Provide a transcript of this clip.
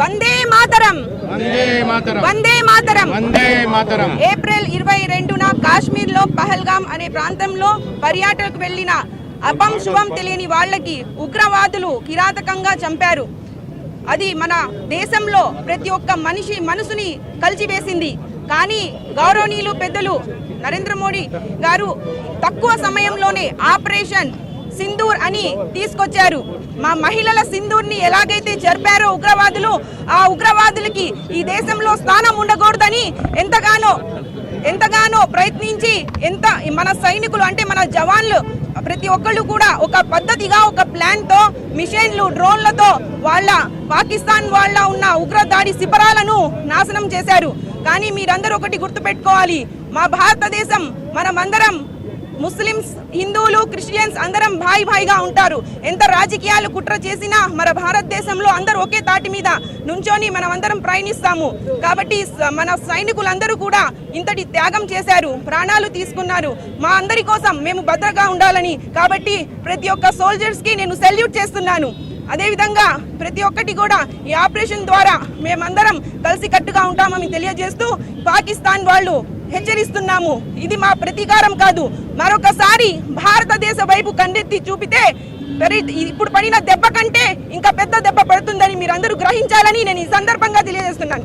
Vande Mataram. Vande Mataram. Vande Mataram. April ఇరవై రెండున కాశ్మీర్లో పహల్గాం అనే ప్రాంతంలో పర్యాటకు వెళ్ళిన అపం శుభం తెలియని వాళ్ళకి ఉగ్రవాదులు కిరాతకంగా చంపారు. అది మన దేశంలో ప్రతి ఒక్క మనిషి మనసుని కలిచివేసింది. కానీ గౌరవనీయులు పెద్దలు నరేంద్ర మోడీ గారు తక్కువ సమయంలోనే ఆపరేషన్ సింధూర్ అని తీసుకొచ్చారు. మా మహిళల సింధూర్ని ఎలాగైతే జరిపారో ఉగ్రవాదులు ఆ ఉగ్రవాదులకి ఈ దేశంలో స్థానం ఉండకూడదని ఎంతగానో ఎంతగానో ప్రయత్నించి ఎంత మన సైనికులు అంటే మన జవాన్లు ప్రతి ఒక్కళ్ళు కూడా ఒక పద్ధతిగా ఒక ప్లాన్తో మిషన్లు డ్రోన్లతో వాళ్ళ పాకిస్తాన్ వాళ్ళ ఉన్న ఉగ్రదాడి శిబిరాలను నాశనం చేశారు. కానీ మీరందరూ ఒకటి గుర్తుపెట్టుకోవాలి. మా భారతదేశం మనమందరం ముస్లిమ్స్ హిందువులు క్రిస్టియన్స్ అందరం భాయి భాయిగా ఉంటారు. ఎంత రాజకీయాలు కుట్ర చేసినా మన భారతదేశంలో అందరూ ఒకే తాటి మీద నుంచొని మనం అందరం ప్రయాణిస్తాము. కాబట్టి స- మన సైనికులందరూ కూడా ఇంతటి త్యాగం చేశారు ప్రాణాలు తీసుకున్నారు. మా అందరి కోసం మేము భద్రగా ఉండాలని కాబట్టి ప్రతి ఒక్క సోల్జర్స్కి నేను సెల్యూట్ చేస్తున్నాను. అదేవిధంగా ప్రతి ఒక్కటి కూడా ఈ ఆపరేషన్ ద్వారా మేమందరం కలిసికట్టుగా ఉంటామని తెలియజేస్తూ పాకిస్తాన్ వాళ్ళు హెచ్చరిస్తున్నాము. ఇది మా ప్రతీకారం కాదు. మరొకసారి భారతదేశ వైపు కన్నెత్తి చూపితే ఇప్పుడు పడిన దెబ్బ కంటే ఇంకా పెద్ద దెబ్బ పడుతుందని మీరందరూ గ్రహించాలని నేను ఈ సందర్భంగా తెలియజేస్తున్నాను.